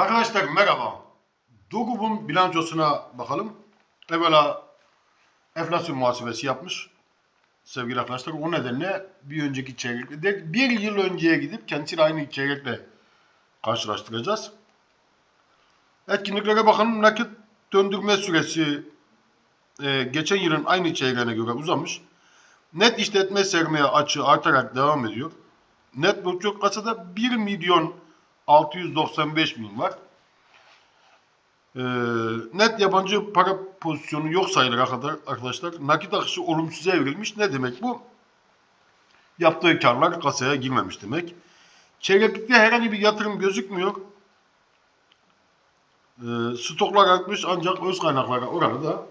Arkadaşlar merhaba. Dugub'un bilançosuna bakalım. Evvela enflasyon muhasebesi yapmış. Sevgili arkadaşlar o nedenle bir önceki çeyrekle bir yıl önceye gidip kendisiyle aynı çeyrekle karşılaştıracağız. Etkinliklere bakalım. Nakit döndürme süresi e, geçen yılın aynı çeyreğine göre uzamış. Net işletme sermaye açığı artarak devam ediyor. Net borç kasada 1 milyon 695 bin var. Ee, net yabancı para pozisyonu yok sayılır arkadaşlar. Nakit akışı olumsuza evrilmiş. Ne demek bu? Yaptığı karlar kasaya girmemiş demek. Çeyreklikte herhangi bir yatırım gözükmüyor. Ee, stoklar artmış ancak öz kaynaklara oranı da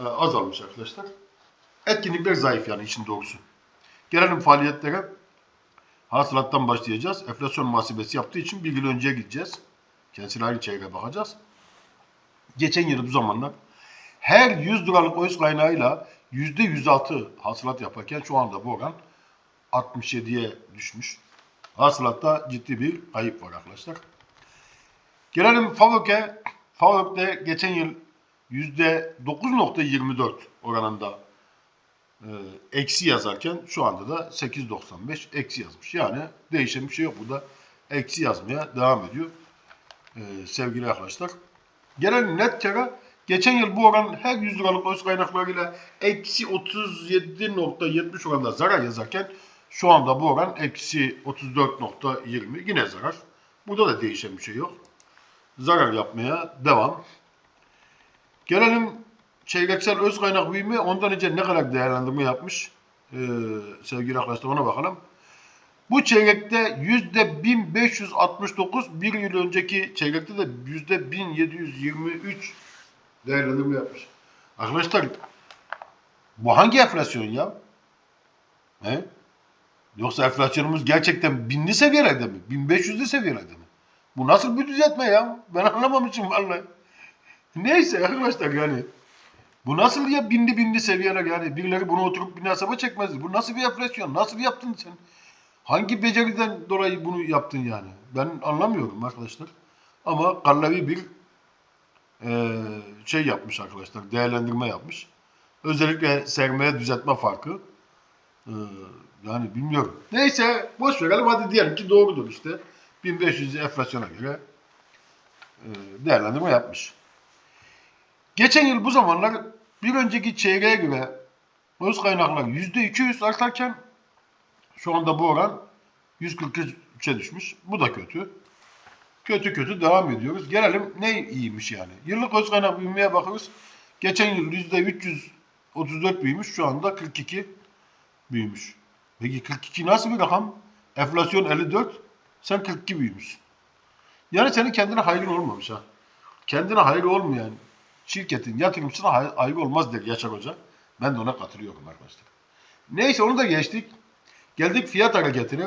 e, azalmış arkadaşlar. Etkinlikler zayıf yani işin doğrusu. Gelelim faaliyetlere. Hasılattan başlayacağız. Enflasyon muhasebesi yaptığı için bir yıl önceye gideceğiz. Kendisine aynı çeyreğe bakacağız. Geçen yıl bu zamanlar her 100 liralık öz kaynağıyla %106 hasılat yaparken şu anda bu oran 67'ye düşmüş. Hasılatta ciddi bir kayıp var arkadaşlar. Gelelim FAVÖK'e. FAVÖK'te geçen yıl %9.24 oranında eksi yazarken şu anda da 8.95 eksi yazmış. Yani değişen bir şey yok. Bu da eksi yazmaya devam ediyor. E, sevgili arkadaşlar. Gelen net kara geçen yıl bu oran her 100 liralık öz kaynaklarıyla eksi 37.70 oranda zarar yazarken şu anda bu oran eksi 34.20 yine zarar. Burada da değişen bir şey yok. Zarar yapmaya devam. Gelelim çeyreksel öz kaynak büyüme ondan önce ne kadar değerlendirme yapmış ee, sevgili arkadaşlar ona bakalım. Bu çeyrekte yüzde 1569 bir yıl önceki çeyrekte de yüzde 1723 değerlendirme yapmış. Arkadaşlar bu hangi enflasyon ya? He? Yoksa enflasyonumuz gerçekten binli seviyelerde mi? 1500'lü seviyelerde mi? Bu nasıl bir düzeltme ya? Ben anlamamışım vallahi. Neyse arkadaşlar yani. Bu nasıl ya bindi bindi seviyeler yani birileri bunu oturup bir hesaba çekmezdi. Bu nasıl bir enflasyon? Nasıl yaptın sen? Hangi beceriden dolayı bunu yaptın yani? Ben anlamıyorum arkadaşlar. Ama kallavi bir eee, şey yapmış arkadaşlar. Değerlendirme yapmış. Özellikle sermaye düzeltme farkı. Eee, yani bilmiyorum. Neyse boş verelim hadi diyelim ki doğrudur işte. 1500 enflasyona göre eee, değerlendirme yapmış. Geçen yıl bu zamanlar bir önceki çeyreğe göre öz kaynaklar %200 artarken şu anda bu oran 143'e düşmüş. Bu da kötü. Kötü kötü devam ediyoruz. Gelelim ne iyiymiş yani. Yıllık öz kaynak büyümeye bakıyoruz. Geçen yıl %334 büyümüş. Şu anda 42 büyümüş. Peki 42 nasıl bir rakam? Enflasyon 54. Sen 42 büyümüşsün. Yani senin kendine hayrın olmamış ha. Kendine hayrı olmayan şirketin yatırımcısına hayır olmaz der Yaşar Hoca. Ben de ona katılıyorum arkadaşlar. Neyse onu da geçtik. Geldik fiyat hareketine.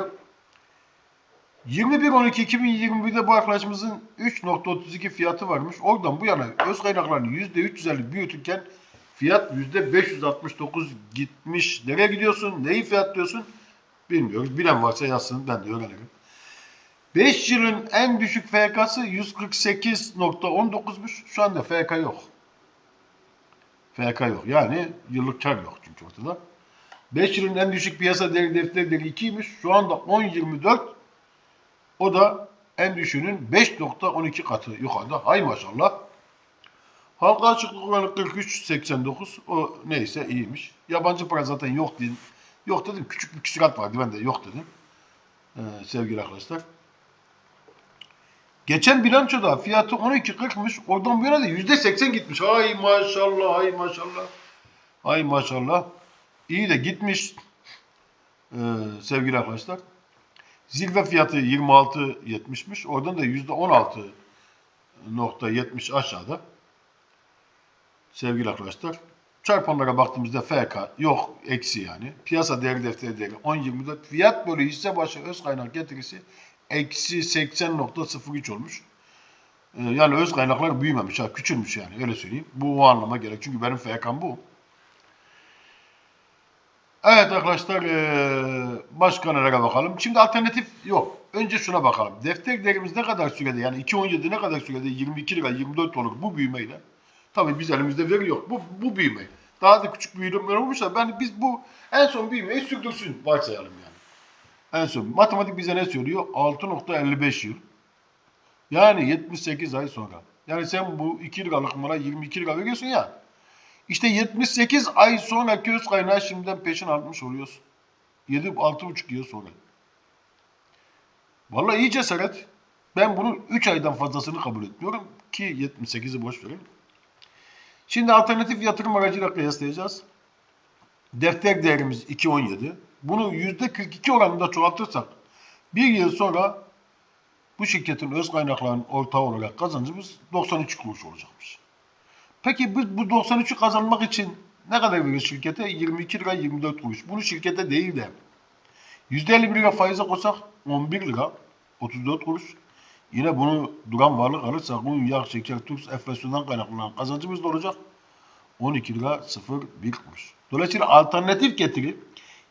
21.12.2021'de bu arkadaşımızın 3.32 fiyatı varmış. Oradan bu yana öz kaynaklarını %350 büyütürken fiyat %569 gitmiş. Nereye gidiyorsun? Neyi fiyatlıyorsun? Bilmiyoruz. Bilen varsa yazsın. Ben de öğrenirim. 5 yılın en düşük FK'sı 148.19'muş. Şu anda FK yok. FK yok. Yani yıllık kar yok çünkü ortada. 5 yılın en düşük piyasa değeri defterleri 2'ymiş. Şu anda 10.24. O da en düşüğünün 5.12 katı yukarıda. Hay maşallah. Halka açıklık oranı 43.89. O neyse iyiymiş. Yabancı para zaten yok dedim. Yok dedim. Küçük bir küsurat vardı. Ben de yok dedim. Ee, sevgili arkadaşlar. Geçen bilançoda fiyatı 12.40'mış. Oradan bu yana da %80 gitmiş. Ay maşallah, ay maşallah. Ay maşallah. İyi de gitmiş ee, sevgili arkadaşlar. Zirve fiyatı 26.70'miş. Oradan da %16.70 aşağıda. Sevgili arkadaşlar. Çarpanlara baktığımızda FK yok eksi yani. Piyasa değeri defteri değeri 10.24. Fiyat bölü hisse başı öz kaynak getirisi eksi 80.03 olmuş. Ee, yani öz kaynaklar büyümemiş ha küçülmüş yani öyle söyleyeyim. Bu o anlama gerek çünkü benim FK'm bu. Evet arkadaşlar ee, başka nelere bakalım. Şimdi alternatif yok. önce şuna bakalım. Defter değerimiz ne kadar sürede yani 2017 ne kadar sürede 22 lira 24 olur bu büyümeyle. Tabii biz elimizde veri yok. Bu, bu büyüme. Daha da küçük büyümeler olmuşsa ben biz bu en son büyümeyi sürdürsün varsayalım yani. En son matematik bize ne söylüyor? 6.55 yıl. Yani 78 ay sonra. Yani sen bu 2 liralık mala 22 lira veriyorsun ya. İşte 78 ay sonra göz kaynağı şimdiden peşin almış oluyorsun. 7 6,5 yıl sonra. Vallahi iyi cesaret. Ben bunun 3 aydan fazlasını kabul etmiyorum ki 78'i boş verin. Şimdi alternatif yatırım aracıyla kıyaslayacağız. Defter değerimiz 2.17. Bunu %42 oranında çoğaltırsak bir yıl sonra bu şirketin öz kaynaklarının ortağı olarak kazancımız 93 kuruş olacakmış. Peki biz bu 93'ü kazanmak için ne kadar veriyoruz şirkete? 22 lira 24 kuruş. Bunu şirkete değil de %51 lira faize koysak 11 lira 34 kuruş. Yine bunu duran varlık alırsak un, yağ, şeker, tuz, enflasyondan kaynaklanan kazancımız da olacak. 12 lira 01 kuruş. Dolayısıyla alternatif getiri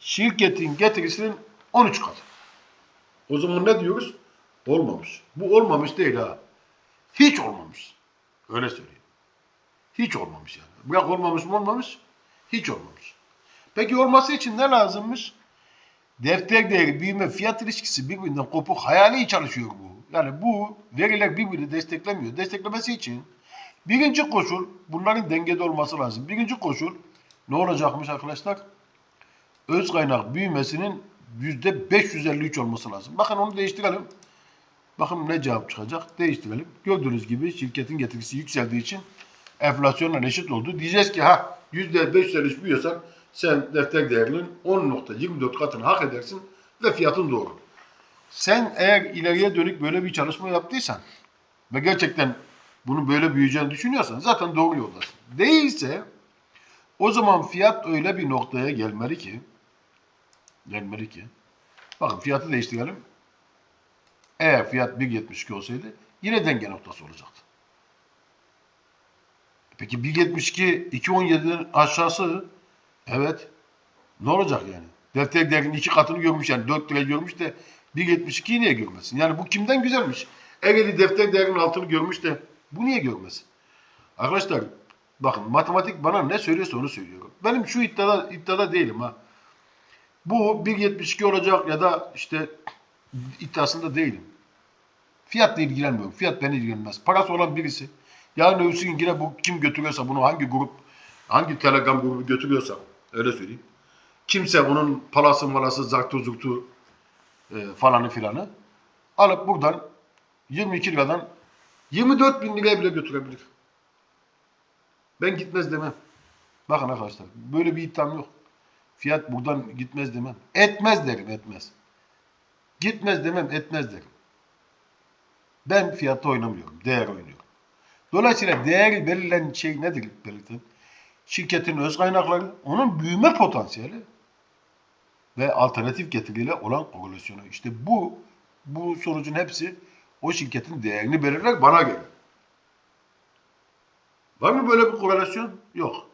şirketin getirisinin 13 katı. O zaman ne diyoruz? Olmamış. Bu olmamış değil ha. Hiç olmamış. Öyle söyleyeyim. Hiç olmamış yani. Bırak olmamış mı olmamış? Hiç olmamış. Peki olması için ne lazımmış? Defter değeri, büyüme, fiyat ilişkisi birbirinden kopuk hayali çalışıyor bu. Yani bu veriler birbirini desteklemiyor. Desteklemesi için birinci koşul bunların dengede olması lazım. Birinci koşul ne olacakmış arkadaşlar? Öz kaynak büyümesinin yüzde 553 olması lazım. Bakın onu değiştirelim. Bakın ne cevap çıkacak. Değiştirelim. Gördüğünüz gibi şirketin getirisi yükseldiği için enflasyonla eşit oldu. Diyeceğiz ki ha yüzde 553 büyüyorsan sen defter değerinin 10.24 katını hak edersin ve fiyatın doğru. Sen eğer ileriye dönük böyle bir çalışma yaptıysan ve gerçekten bunu böyle büyüyeceğini düşünüyorsan zaten doğru yoldasın. Değilse o zaman fiyat öyle bir noktaya gelmeli ki gelmeli ki bakın fiyatı değiştirelim. Eğer fiyat 1.72 olsaydı yine denge noktası olacaktı. Peki 1.72 2.17'den aşağısı evet ne olacak yani? Defter değerinin iki katını görmüş yani 4 lira görmüş de 1.72'yi niye görmesin? Yani bu kimden güzelmiş? Eğer defter değerinin altını görmüş de bu niye görmesin? Arkadaşlar bakın matematik bana ne söylüyorsa onu söylüyorum. Benim şu iddiada, iddiada değilim ha. Bu 1.72 olacak ya da işte iddiasında değilim. Fiyatla ilgilenmiyorum. Fiyat beni ilgilenmez. Parası olan birisi. Yarın öbürsü gün yine bu kim götürüyorsa bunu hangi grup, hangi telegram grubu götürüyorsa öyle söyleyeyim. Kimse onun parası malası, zartı zurtu e, falanı filanı alıp buradan 22 liradan 24 bin liraya bile götürebilir. Ben gitmez demem. Bakın arkadaşlar böyle bir iddiam yok. Fiyat buradan gitmez demem. Etmez derim etmez. Gitmez demem etmez derim. Ben fiyatta oynamıyorum. Değer oynuyorum. Dolayısıyla değeri verilen şey nedir belirtin? Şirketin öz kaynakları, onun büyüme potansiyeli ve alternatif getiriyle olan korelasyonu. İşte bu bu sonucun hepsi o şirketin değerini belirler bana göre. Var mı böyle bir korelasyon? Yok.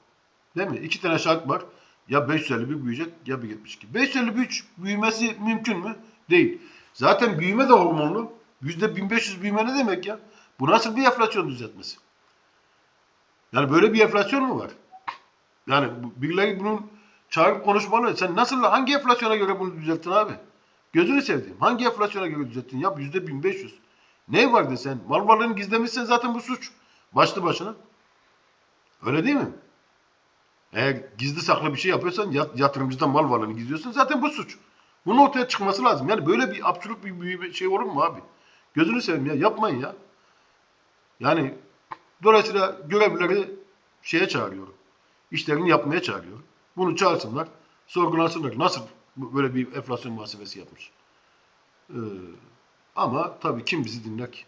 Değil mi? İki tane şart var. Ya 551 büyüyecek ya 1.72. 553 büyümesi mümkün mü? Değil. Zaten büyüme de hormonlu. %1500 büyüme ne demek ya? Bu nasıl bir enflasyon düzeltmesi? Yani böyle bir enflasyon mu var? Yani birileri bunun çağırıp konuşmalı. Sen nasıl, hangi enflasyona göre bunu düzelttin abi? Gözünü sevdiğim. Hangi enflasyona göre düzelttin? Yap yüzde 1500. Ne vardı sen? Mal varlığını gizlemişsen zaten bu suç. Başlı başına. Öyle değil mi? Eğer gizli saklı bir şey yapıyorsan yatırımcıdan mal varlığını gizliyorsun zaten bu suç. Bunun ortaya çıkması lazım. Yani böyle bir absürt bir, bir şey olur mu abi? Gözünü seveyim ya yapmayın ya. Yani dolayısıyla görevlileri şeye çağırıyorum. İşlerini yapmaya çağırıyorum. Bunu çağırsınlar, sorgulasınlar. Nasıl böyle bir enflasyon muhasebesi yapmış? Ee, ama tabii kim bizi dinler ki?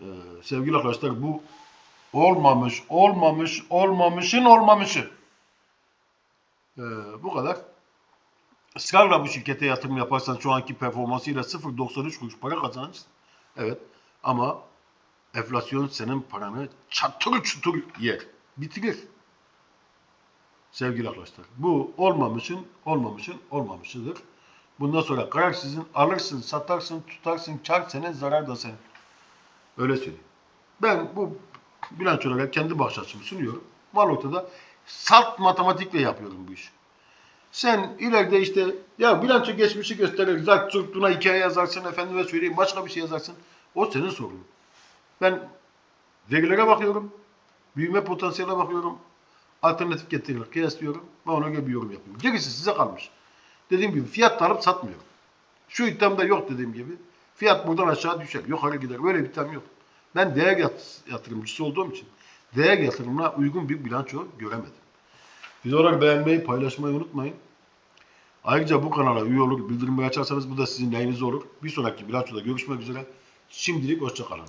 Ee, sevgili arkadaşlar bu olmamış, olmamış, olmamışın olmamışı. Ee, bu kadar. Israrla bu şirkete yatırım yaparsan şu anki performansıyla 0.93 kuruş para kazanırsın. Evet. Ama enflasyon senin paranı çatır çutur yer. Bitirir. Sevgili arkadaşlar. Bu olmamışın, olmamışın, olmamışıdır. Bundan sonra karar sizin. Alırsın, satarsın, tutarsın, kar senin, zarar da senin. Öyle söyleyeyim. Ben bu bilançolara kendi bakış açımı sunuyorum. Mal ortada. Salt matematikle yapıyorum bu işi. Sen ileride işte ya bilanço geçmişi gösterir. Zart çurtuna hikaye yazarsın efendime söyleyeyim başka bir şey yazarsın. O senin sorunun. Ben verilere bakıyorum. Büyüme potansiyeline bakıyorum. Alternatif getiriler kıyaslıyorum. Ve ona göre bir yorum yapıyorum. Gerisi size kalmış. Dediğim gibi fiyat alıp satmıyorum. Şu iddiamda yok dediğim gibi. Fiyat buradan aşağı düşer. Yukarı gider. Böyle bir iddiam yok. Ben değer yat- yatırımcısı olduğum için değer yatırımına uygun bir bilanço göremedim. Videoları beğenmeyi, paylaşmayı unutmayın. Ayrıca bu kanala üye olur, bildirimleri açarsanız bu da sizin lehinize olur. Bir sonraki bilançoda görüşmek üzere. Şimdilik hoşçakalın.